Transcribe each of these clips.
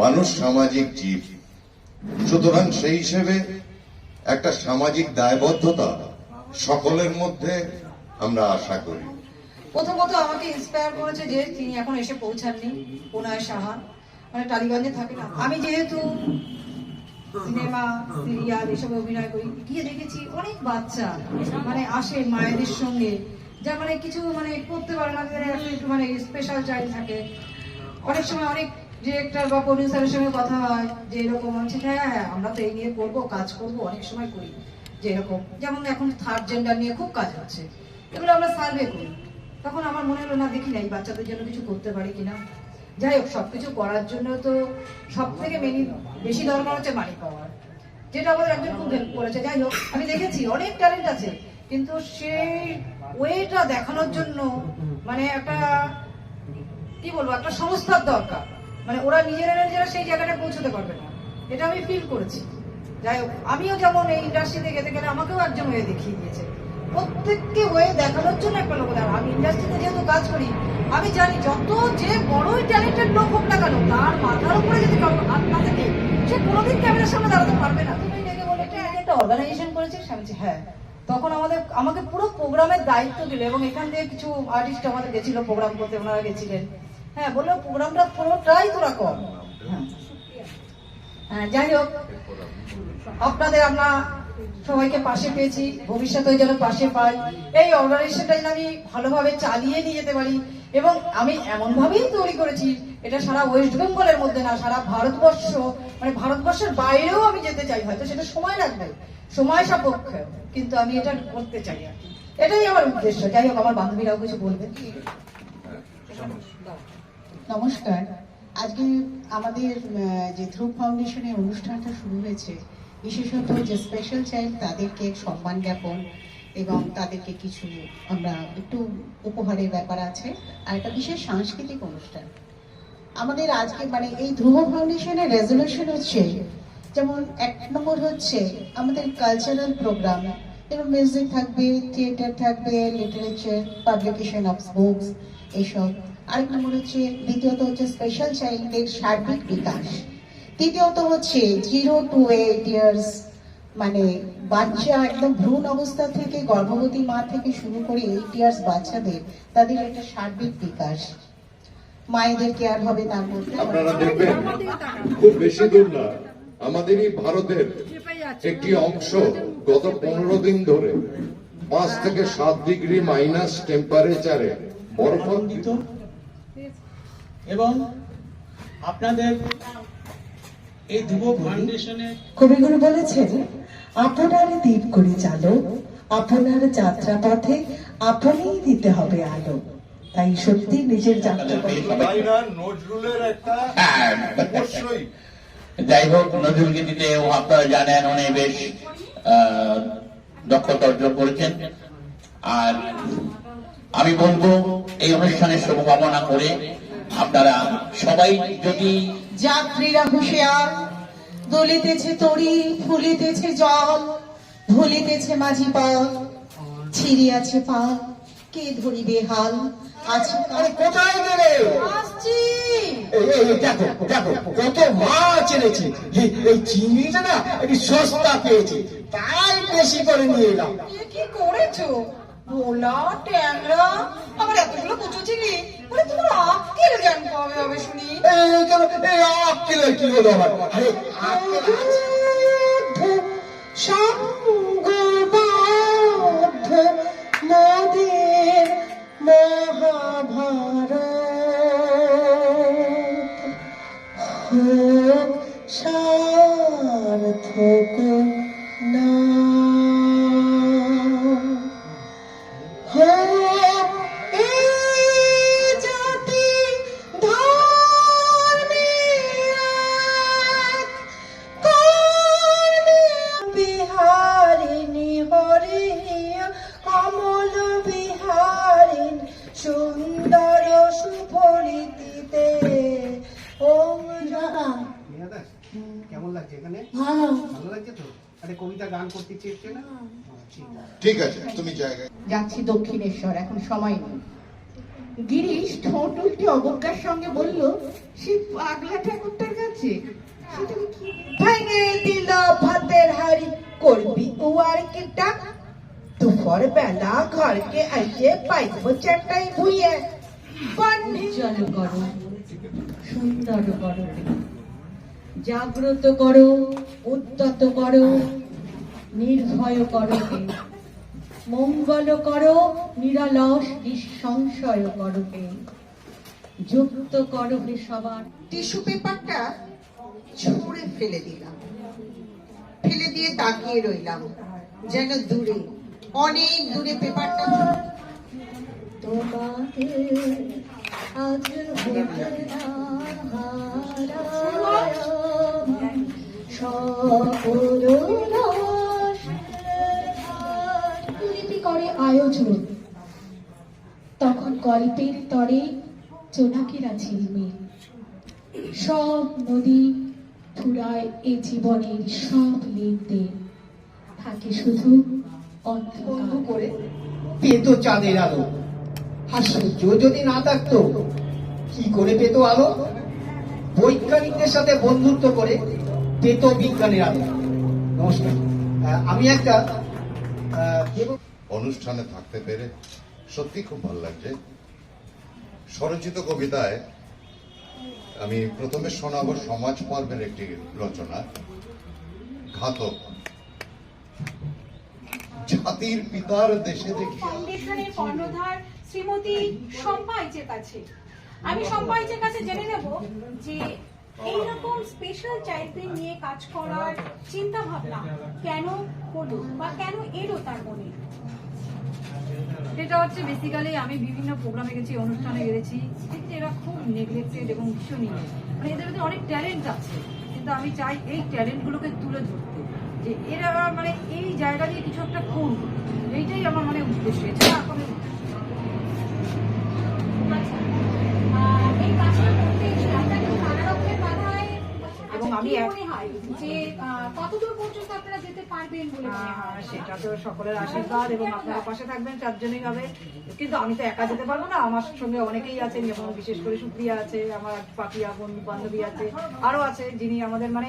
মানুষ সামাজিক জীব। সুতরাং সেই হিসেবে একটা সামাজিক দায়বদ্ধতা সকলের মধ্যে আমরা আশা করি। প্রথমত আমাকে ইন্সপায়ার করেছে যে তিনি এখন এসে পৌঁছাননি, পুনায় সাহা। মানে টালিগঞ্জে থাকে না। আমি যেহেতু সিনেমা, সিরিয়াল এসব অভিনয় করি, গিয়ে দেখেছি অনেক বাচ্চা মানে আসে মায়েদের সঙ্গে, যা মানে কিছু মানে করতে পারে না একটু মানে স্পেশাল চাইল্ড থাকে। অনেক সময় অনেক ডিরেক্টর বা প্রডিউসারের সঙ্গে কথা হয়, যে এরকম হচ্ছে হ্যাঁ হ্যাঁ আমরা তো এই নিয়ে করব, কাজ করব, অনেক সময় করি, যে এরকম। যেমন এখন থার্ড জেন্ডার নিয়ে খুব কাজ হচ্ছে। এগুলো আমরা সার্ভে করি। তখন আমার মনে হলো, না, দেখি না, এই বাচ্চাদের জন্য কিছু করতে পারি কিনা। যাই হোক সব কিছু করার জন্য তো সব থেকে মেনি বেশি দরকার হচ্ছে মানি পাওয়ার যেটা আমাদের একজন খুব হেল্প করেছে। যাই হোক, আমি দেখেছি, অনেক ট্যালেন্ট আছে। কিন্তু সেই ওয়েটা দেখানোর জন্য মানে একটা, কি বলব, একটা সংস্থার দরকার। মানে ওরা নিজেরা নিজেরা সেই জায়গাটা পৌঁছতে পারবে না। এটা আমি ফিল করেছি। যাই হোক আমিও যেমন এই ইন্ডাস্ট্রিতে যেতে গেলে আমাকেও একজন হয়ে দেখিয়ে দিয়েছে। প্রত্যেককে হয়ে দেখানোর জন্য একটা লোক দাঁড়া আমি ইন্ডাস্ট্রিতে যেহেতু কাজ করি আমি জানি যত যে বড়ই ট্যালেন্টেড লোক হোক না কেন তার মাথার উপরে যদি হাত না থাকে সে কোনোদিন ক্যামেরার সামনে দাঁড়াতে পারবে না। তুমি ডেকে বলে একটা অর্গানাইজেশন করেছিস বলছি, হ্যাঁ। তখন আমাদের আমাকে পুরো প্রোগ্রামের দায়িত্ব দিল এবং এখান থেকে কিছু আর্টিস্ট আমাদের গেছিল প্রোগ্রাম করতে ওনারা গেছিলেন। হ্যাঁ বলল প্রোগ্রামটা পুরোটাই তোরা কর হ্যাঁ। হ্যাঁ, যাই হোক। আপনাদের আমরা সবাইকে পাশে পেয়েছি ভবিষ্যতে যেন পাশে পাই। এই অর্গানাইজেশনটা যেন আমি ভালোভাবে চালিয়ে নিয়ে যেতে পারি এবং আমি এমন ভাবেই তৈরি করেছি এটা সারা ওয়েস্ট বেঙ্গলের মধ্যে না সারা ভারতবর্ষ মানে ভারতবর্ষের বাইরেও আমি যেতে চাই হয়তো সেটা সময় লাগবে সময় সাপেক্ষ কিন্তু আমি এটা করতে চাই আর কি। এটাই আমার উদ্দেশ্য। যাই হোক আমার বান্ধবীরাও কিছু বলবেন নমস্কার। আজকে আমাদের যে ধ্রুব ফাউন্ডেশনের অনুষ্ঠানটা শুরু হয়েছে, বিশেষত যে স্পেশাল চাইল্ড তাদেরকে সম্মান জ্ঞাপন এবং তাদেরকে কিছু আমরা একটু উপহারের ব্যাপার আছে, আর একটা বিশেষ সাংস্কৃতিক অনুষ্ঠান। আমাদের আজকে মানে এই ধ্রুব ফাউন্ডেশনের রেজলিউশন হচ্ছে, যেমন এক নম্বর হচ্ছে আমাদের কালচারাল প্রোগ্রাম যেমন মিউজিক থাকবে থিয়েটার থাকবে লিটারেচার পাবলিকেশন অফ বুকস এইসব। আরেক নম্বর হচ্ছে দ্বিতীয়ত হচ্ছে স্পেশাল চাইল্ডদের সার্বিক বিকাশ। তৃতীয়ত হচ্ছে জিরো টু এইট ইয়ার্স মানে বাচ্চা একদম ভ্রূণ অবস্থা থেকে গর্ভবতী মা থেকে শুরু করে এইট ইয়ার্স বাচ্চাদের তাদের একটা সার্বিক বিকাশ। মায়েদের কেয়ার হবে তার মধ্যে আপনারা দেখবেন খুব বেশি দূর না আমাদেরই ভারতের একটি অংশ গত পনেরো দিন ধরে পাঁচ থেকে সাত ডিগ্রি মাইনাস টেম্পারেচারে বরফ আনন্দিত এবং আপনাদের এই যুব ফাউন্ডেশনের কবিগুরু বলেছেন আপনার দ্বীপ করে চালো আপনার যাত্রা পথে আপনিই দিতে হবে আলো। তাই সত্যি নিজের যাত্রা হ্যাঁ। অবশ্যই। যাই হোক নজরুল গীতিতেও আপনারা জানেন উনি বেশ আহ, দক্ষতা অর্জন করেছেন। আর আমি বলব এই অনুষ্ঠানের শুভকামনা করে আপনারা সবাই যদি যাত্রীরা হুঁশিয়ার দলিতেছে তরি ফুলিতেছে জল ভুলিতেছে মাঝি পথ ছিড়িয়াছে পা কে ধরিবে হাল? আছে কার কোথায় গেলে? আসছি। এই, এই, এই, দেখো দেখো কত মাছ এনেছে। এই- এই চিংড়িটা না একটু সস্তা পেয়েছি। তাই বেশি করে নিয়ে এলাম। কি করেছ? ভোলা ট্যাংরা। আবার এতগুলো কুচো চিংড়ি বলে তোমার আক্কেল জ্ঞান কবে হবে শুনি? কেন? এই আক্কেলের কি হলো আবার আরে আক্কেল আছে। সঙ্গবদ্ধ সুফলিতিতে ওম দাস কেমন লাগছে এখানে? ভালো। ভালো লাগছে তো? আরে কবিতা গান করতে চেয়েছে না? হ্যাঁ, ঠিক আছে। তুমি জায়গায় যাচ্ছি দক্ষিণেশ্বর এখন সময় নেই। গিরিশ ঠোঁট উল্টে অবজ্ঞার সঙ্গে বলল সে পাগলা ঠাকুরটার কাছে? ভেঙে দিল ভাতের হাড়ি করবি উয়ার কিটা। দুপুর বেলা ঘরকে এসে পাইব চারটাই ভুইয়ে। উজ্জ্বল করো, সুন্দর করো। জাগ্রত করো, উদ্যত করো, নির্ভয় করো। মঙ্গল করো, নিরলস নিঃসংশয় করো। যুক্ত করো হে সবার। টিস্যু পেপারটা ছুঁড়ে ফেলে দিলাম। ফেলে দিয়ে তাকিয়ে রইলাম, যেন দূরে, অনেক দূরে পেপারটা তোমাকে আজ হতে করে আয়োজন তখন গল্পের তরে জোনাকিরা ঝিলমিল সব নদী ফুরায় এ জীবনের সব লেনদেন। থাকে শুধু অন্ধকার। করে পেতো চাঁদের আলো। আর সূর্য যদি না থাকতো, কি করে পেতো আলো? বৈজ্ঞানিকদের সাথে বন্ধুত্ব করে পেত বিজ্ঞানের আলো। নমস্কার। আমি একটা অনুষ্ঠানে থাকতে পেরে সত্যি খুব ভালো লাগছে। স্বরচিত কবিতায় আমি প্রথমে শোনাবো সমাজ পর্বের একটি রচনা, ঘাতক। জাতির পিতার দেশে দেখি ফাউন্ডেশনের কর্ণধার শ্রীমতী সম্পাইচের কাছে। আমি সম্পাইচের কাছে জেনে নেব যে এইরকম স্পেশাল চাইল্ডদের নিয়ে কাজ করার চিন্তা ভাবনা কেন হলো বা কেন এলো তার মনে? এটা হচ্ছে বেসিক্যালি আমি বিভিন্ন প্রোগ্রামে গেছি অনুষ্ঠানে গেছি দেখছি এরা খুব নেগলেক্টেড এবং ভীষণই মানে এদের মধ্যে অনেক ট্যালেন্ট আছে কিন্তু আমি চাই এই ট্যালেন্টগুলোকে তুলে ধরতে। যে এরা মানে এই জায়গা দিয়ে কিছু একটা করুক। এইটাই আমার মানে উদ্দেশ্য। এছাড়া কোনো এবং আমি যে কতদূর পর্যন্ত আপনারা যেতে পারবেন বলে আহ, হয়? সেটা তো সকলের আশীর্বাদ এবং আপনারা পাশে থাকবেন চারজনই হবে। কিন্তু আমি তো একা যেতে পারব না আমার সঙ্গে অনেকেই আছেন যেমন বিশেষ করে সুপ্রিয়া আছে আমার পাপিয়া বন্ধু বান্ধবী আছে আরও আছে যিনি আমাদের মানে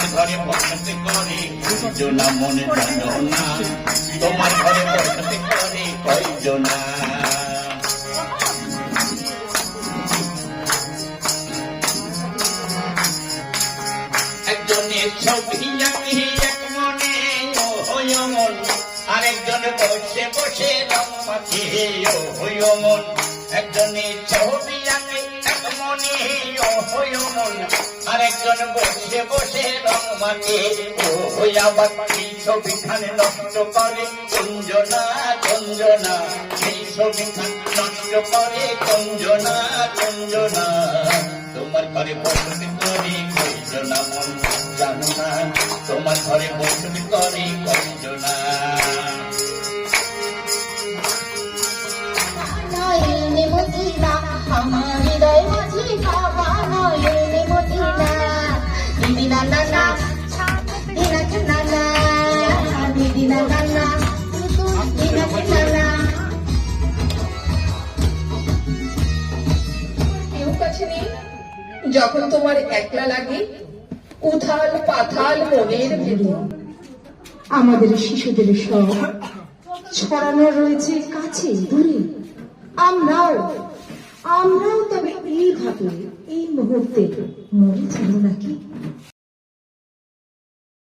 তোমার ঘরে বসতে করে কয়জনা মনে জানো না। তোমার ঘরে বসতে করে কয়জনা একজনের ছবি আঁকি এক মনে ও হইয় মন। আরেকজন বসে বসে রং মাখে ও হইয় মন। একজনের ছবি আঁকি মনে আরেকজন বসে বসে রং নষ্ট করে, কুঞ্জনা কুঞ্জনা। সেই নষ্ট করে, কুঞ্জনা কুঞ্জনা। তোমার ঘরে বসতে করে কয়জনা মন, জানো না। তোমার ঘরে বসতে করে যখন তোমার একলা লাগে, উথাল পাথাল মনের ভেতর আমাদের শিশুদের সব ছড়ানো রয়েছে কাছে, দূরে। আমরাও আমরাও তবে এইভাবে এই মুহূর্তে মরে ছিল নাকি?